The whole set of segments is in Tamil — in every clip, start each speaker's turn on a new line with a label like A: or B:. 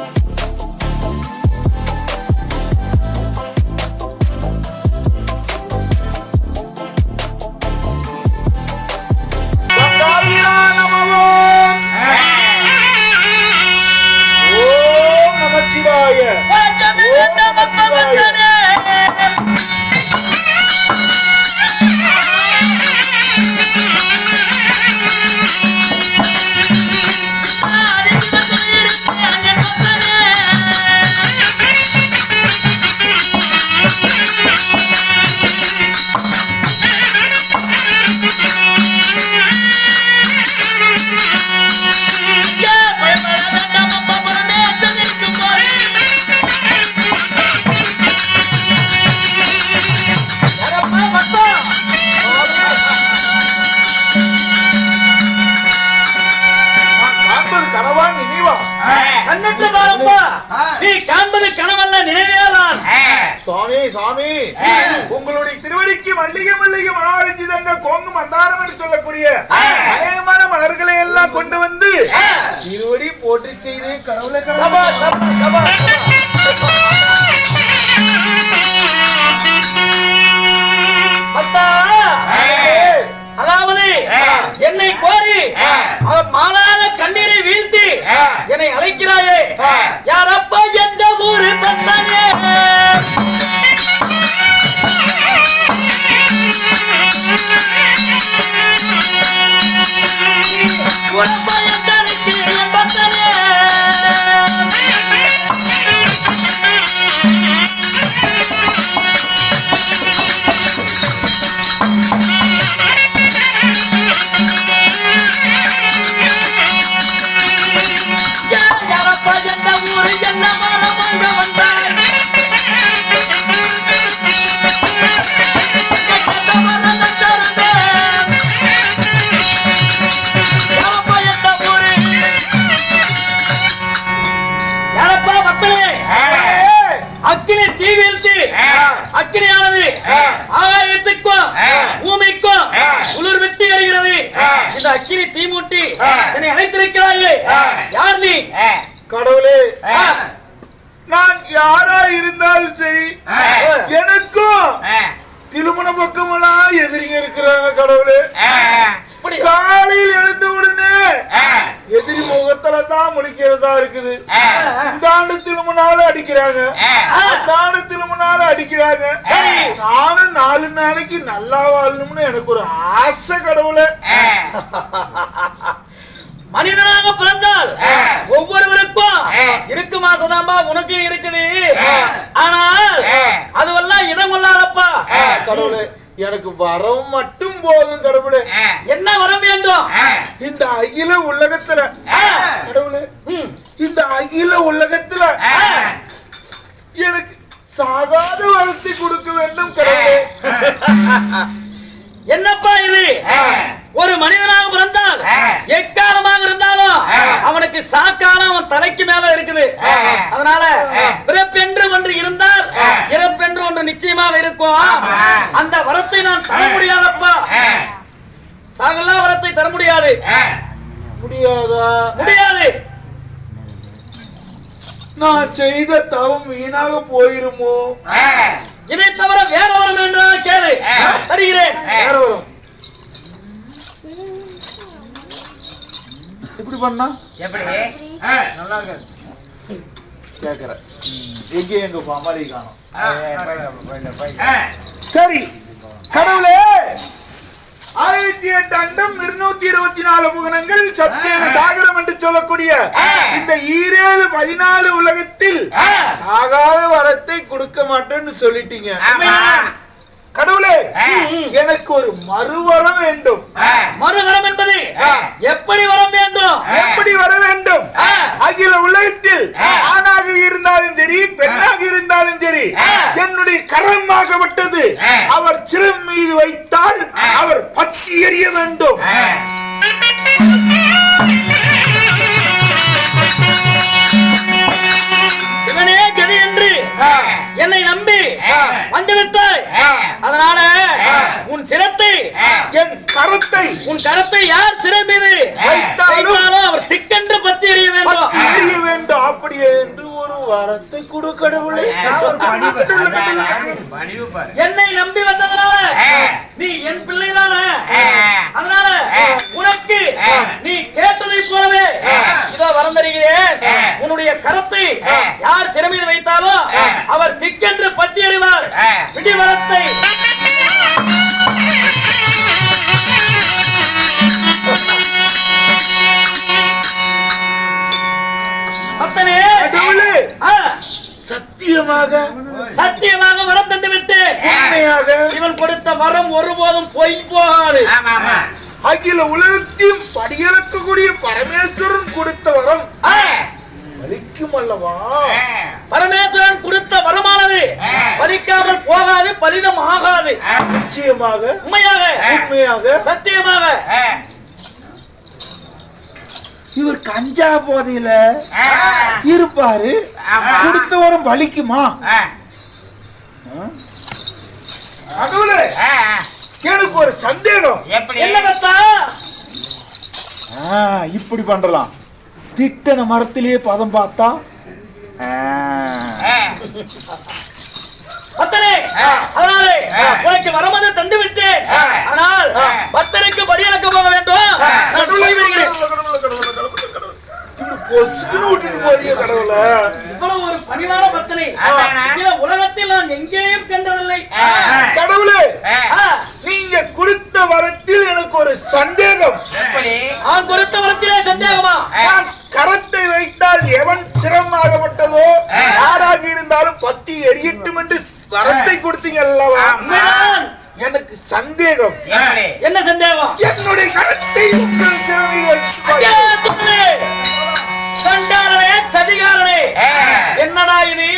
A: Thank you. காண்பது
B: கனவல்ல நினைவேதான்.
A: சுவாமி சுவாமி. உங்களுடைய திருவடிக்கு மல்லிகை மல்லிகை மனோரஞ்சி தங்க கோங்கு மந்தாரம் என்று சொல்லக்கூடிய அநேகமான மலர்களை எல்லாம் கொண்டு வந்து திருவடி போற்றி செய்து கடவுளை
B: சபா. இந்த அக்கினி தீ மூட்டி என்னை அழைத்திருக்கிறாயே யார் நீ?
A: கடவுளே. நான் யாரா இருந்தாலும் சரி எனக்கும் திருமண பக்கமெல்லாம் எதிரிங்க இருக்கிறாங்க கடவுளே. காலையில் முகத்துல தான் முடிக்கிறதா இருக்குது இந்த ஆண்டு திருமணாலும் அடிக்கிறாங்க. அந்த ஆண்டு திருமணாலும் அடிக்கிறாங்க. நானும் நாலு நாளைக்கு நல்லா வாழணும்னு எனக்கு ஒரு ஆசை கடவுளே.
B: மனிதனாக பிறந்தால் ஒவ்வொருவருக்கும் இருக்கு மாசதாம்பா உனக்கு இருக்குது. ஆனால் அதுவெல்லாம் இடம் கொள்ளாதப்பா
A: கடவுளே எனக்கு வரம் மட்டும் போதும் கடவுளே.
B: என்ன வர வேண்டும்?
A: இந்த அகில உலகத்துல கடவுளே
B: ம்.
A: இந்த அகில உலகத்துல எனக்கு சாகாத வளர்ச்சி கொடுக்க வேண்டும் கடவுளே.
B: என்னப்பா இது? ஒரு மனிதனாக பிறந்தால் நான்
A: செய்த தவம் வீணாக போயிருமோ?
B: இதை தவிர வேற வரம் என்று கேளு. தருகிறேன்.
A: வேற வரும் இப்படி பண்ணா?
C: நல்லா இருக்கு.
A: கேக்குறேன் எங்க எங்க பாமாலி காணும். சரி கடவுளே! ஆயிரத்தி எட்டு அண்டம் இருநூத்தி இருபத்தி நாலு முகனங்கள் சத்திய சாகரம் என்று சொல்லக்கூடிய இந்த ஈரேழு பதினாலு உலகத்தில் சாகாத வரத்தை கொடுக்க மாட்டேன்னு சொல்லிட்டீங்க. கடவுளே எனக்கு ஒரு மறுவரம் வேண்டும்.
B: மறுவரம் என்பது எப்படி வரம் வேண்டும்?
A: எப்படி வர வேண்டும்? அகில உலகத்தில் ஆணாக இருந்தாலும் சரி பெண்ணாக இருந்தாலும் சரி என்னுடைய கரமாகப்பட்டது அவர் சிரம் மீது வைத்தால் அவர் பற்றி எறிய வேண்டும். கரத்தை.
B: உன் கரத்தை யார் சிறை மீது
A: வைத்தாலும்
B: வைத்தாலும் அவர் திக்கென்று பத்தி எறிய வேண்டும்?
A: எறிய வேண்டும். அப்படியே என்று ஒரு வரத்தை கொடு கடவுளே.
B: என்னை நம்பி வந்ததனால நீ என் பிள்ளைதானே? அதனால உனக்கு நீ கேட்டதை போலவே இதோ வரம் தருகிறேன். உன்னுடைய கரத்தை யார் சிறை மீது
A: சத்தியமாக
B: சத்தியமாக வரம் தந்து விட்டு
A: உண்மையாக
B: இவன் கொடுத்த வரம் ஒருபோதும் பொய் போகாது.
C: ஆமா ஆமா.
A: அகில உலகத்தையும் படியளக்கக்கூடிய பரமேஸ்வரன் கொடுத்த வரம் பலிக்கும் அல்லவா?
B: பரமேஸ்வரன் கொடுத்த வரமானது பலிக்காமல் போகாது பலிதம் ஆகாது
A: நிச்சயமாக
B: உண்மையாக
A: உண்மையாக.
B: சத்தியமாக.
A: இவர் கஞ்சா போதையில இருப்பாரு. கொடுத்த வரம் பலிக்குமா கடவுளே எனக்கு ஒரு சந்தேகம். இப்படி பண்றலாம். திட்டன மரத்திலேயே பதம் பார்த்தா? ஆ.
B: பத்தனே அதனாலே உனக்கு வரமது தந்து விட்டு ஆனால் பத்தனுக்கு படியளக்க போக வேண்டும் நான் போய் வருகிறேன்.
A: இப்படி பொசுக்குன்னு விட்டுட்டு கடவுளே.
B: இவ்வளவு ஒரு பணிவான. இந்த உலகத்தில் நான் எங்கேயும் கண்டதில்லை.
A: கடவுளே நீங்க கொடுத்த வரத்தில் எனக்கு ஒரு சந்தேகம்.
B: நான் கொடுத்த வரத்திலே சந்தேகமா?
A: நான் கரத்தை வைத்தால் எவன் சிரமமாகப்பட்டதோ யாராக இருந்தாலும் பத்தி எரியட்டும் என்று வரத்தை கொடுத்தீங்க அல்லவா?
B: உண்மைதான்.
A: எனக்கு சந்தேகம்.
B: என்ன சந்தேகம்?
A: என்னுடைய கரத்தை
B: சண்டாளனே சதிகாரனே. என்னடா இது?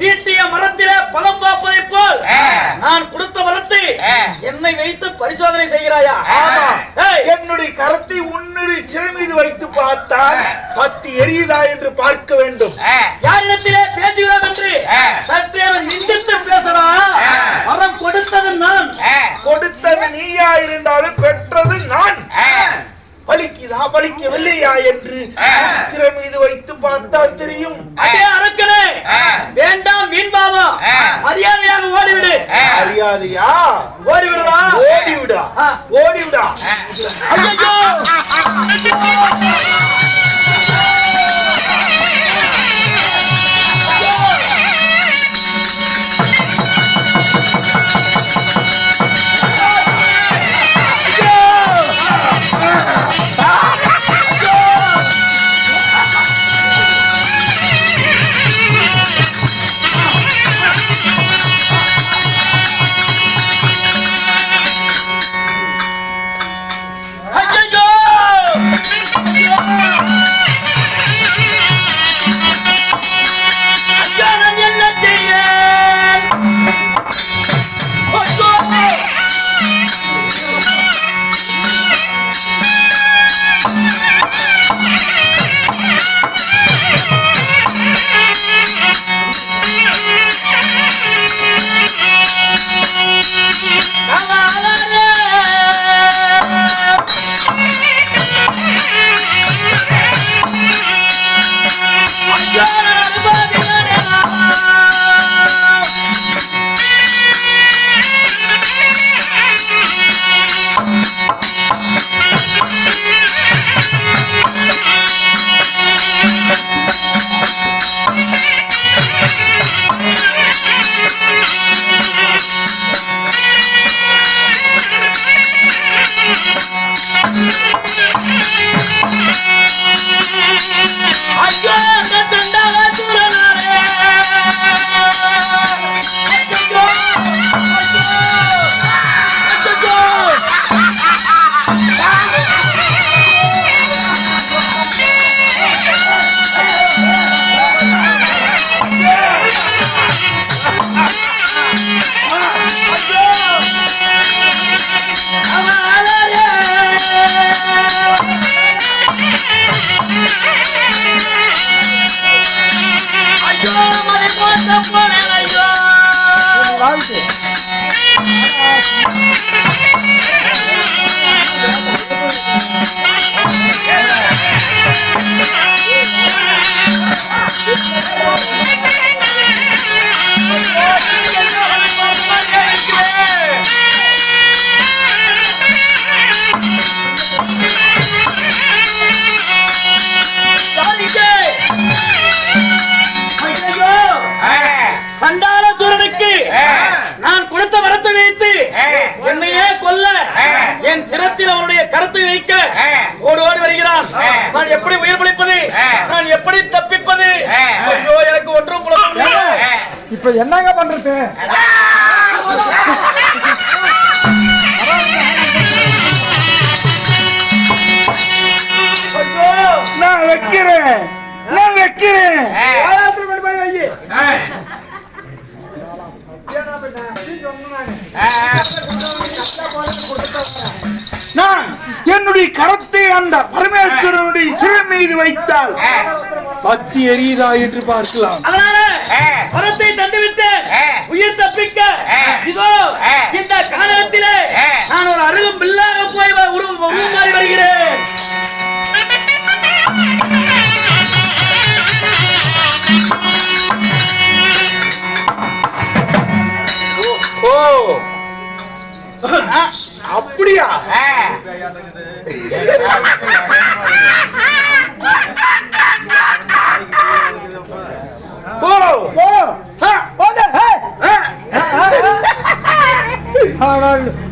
B: தீட்டிய மரத்திலே பழம் பார்ப்பதை போல். நான் கொடுத்த மரத்தை என்னை வைத்து பரிசோதனை செய்கிறாயா?
A: என்னுடைய கரத்தை உன்னுடைய சிறை மீது வைத்து பார்த்தால் பத்தி எரியுதா என்று பார்க்க வேண்டும்.
B: யாரிடத்திலே பேசுகிறோம் என்று சற்றே நிந்தித்து பேசடா மரம் கொடுத்தது நான்.
A: கொடுத்தது நீயா இருந்தாலும் பெற்றது நான். பலிக்குதா பலிக்கவில்லையா என்று சிறை மீது வைத்து பார்த்தால் தெரியும்
B: அதே அரக்கனே வேண்டாம் வீண் பாவம் மரியாதையாக ஓடிவிடு
A: அறியாதையா?
B: ஓடிவிடுவா.
A: ஓடிவிடா.
B: ஆ.
A: ஓடிவிடா.
B: ஐயோ ஐயோ ஐயோ மலை போட்ட எப்படி உயிர் பிழைப்பது. நான் எப்படி தப்பிப்பது? ஐயோ எனக்கு ஒன்றும்.
D: இப்ப என்னங்க பண்றது?
A: நான் வைக்கிறேன். நான் வைக்கிறேன்
D: ஆயிரத்துக்கு கொண்டு போய் வை.
A: நான் என்னுடைய கரத்தை அந்த பரமேஸ்வரனுடைய சிறு மீது வைத்தால் பத்தி எரியுதா என்று பார்க்கலாம்.
B: அதனால வரத்தை தந்துவிட்டு உயிர் தப்பிக்க இதோ இந்த காலகத்திலே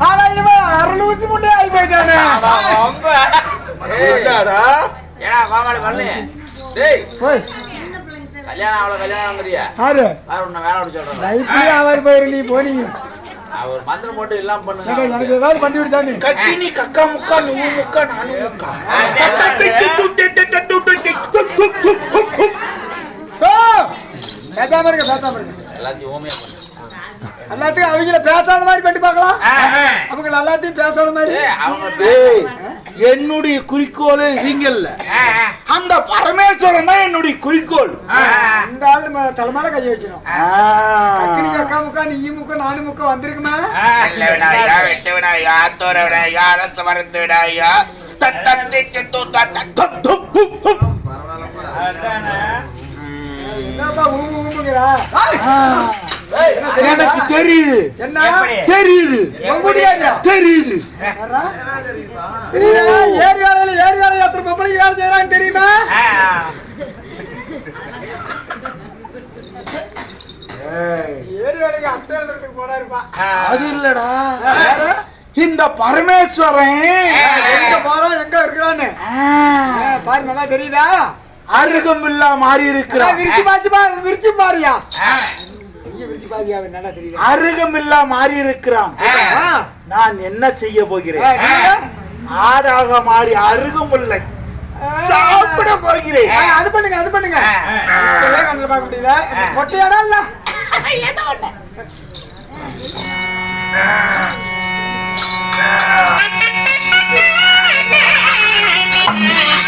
D: ஆனா ஆனா இவன் அறுநூத்தி முன்னே ஆகி போயிட்டானே
A: என்னடா?
C: ஏடா மாமாடி பண்ணு டேய்
D: போய்.
C: கல்யாணம் கல்யாணம் வேலை சொல்றேன்
D: லைஃப்லயே அவர் போயிரு நீ போனீங்க
C: அவர் மந்திரம் போட்டு எல்லாம்
D: ஏங்க,
C: பண்ணுங்க
D: எனக்கு ஏதாவது பண்ணி விடுதானே
A: கக்கா முக்கா நூ முக்கா நானு முக்கா
D: பேசாம இருங்க பேசாம இருங்க
C: எல்லாத்தையும் ஓமையா பண்ணு
D: எல்லாத்தையும் அவங்கள பேசாத மாதிரி எல்லாத்தையும் பேசாத மாதிரி
A: என்னுடைய குறிக்கோளே இவங்கல்ல அந்த பரமேஸ்வரன் தான் என்னுடைய குறிக்கோள்
D: இந்த ஆள் தலைமையில கை வைக்கணும் அக்கா முக்கா நீ முக்கா நானு முக்கா வந்திருக்குமா என்னப்பா ஊம்பு ஊம்புங்கிறா
A: எனக்கு தெரியுது.
D: என்ன?
A: தெரியுது. தெரியுது.
D: யாரா? தெரியுதா? ஏரி வேலையில ஏரி வேலையில எத்தனை பொம்பளைக்கு வேலை செய்யறான்னு தெரியுமா?
A: அது இல்லடா. இந்த பரமேஸ்வரன்.
D: எங்க போறோம் எங்க இருக்கிறான்னு. பாரு நல்லா தெரியுதா?
A: அருகம்பில்லா மாறி
D: அதான்
A: இருக்கிறான்
D: விரிச்சு பாத்து பாரு விரிச்சு பாரியா.
A: அருகமில்லா மாறி இருக்கிறான் நான் என்ன செய்ய போகிறேன்? ஆடாக மாறி அருகமுல்லை. சாப்பிட போகிறேன்.
D: அது பண்ணுங்க அது பண்ணுங்க. கொட்டையாடா இல்ல? Yeah.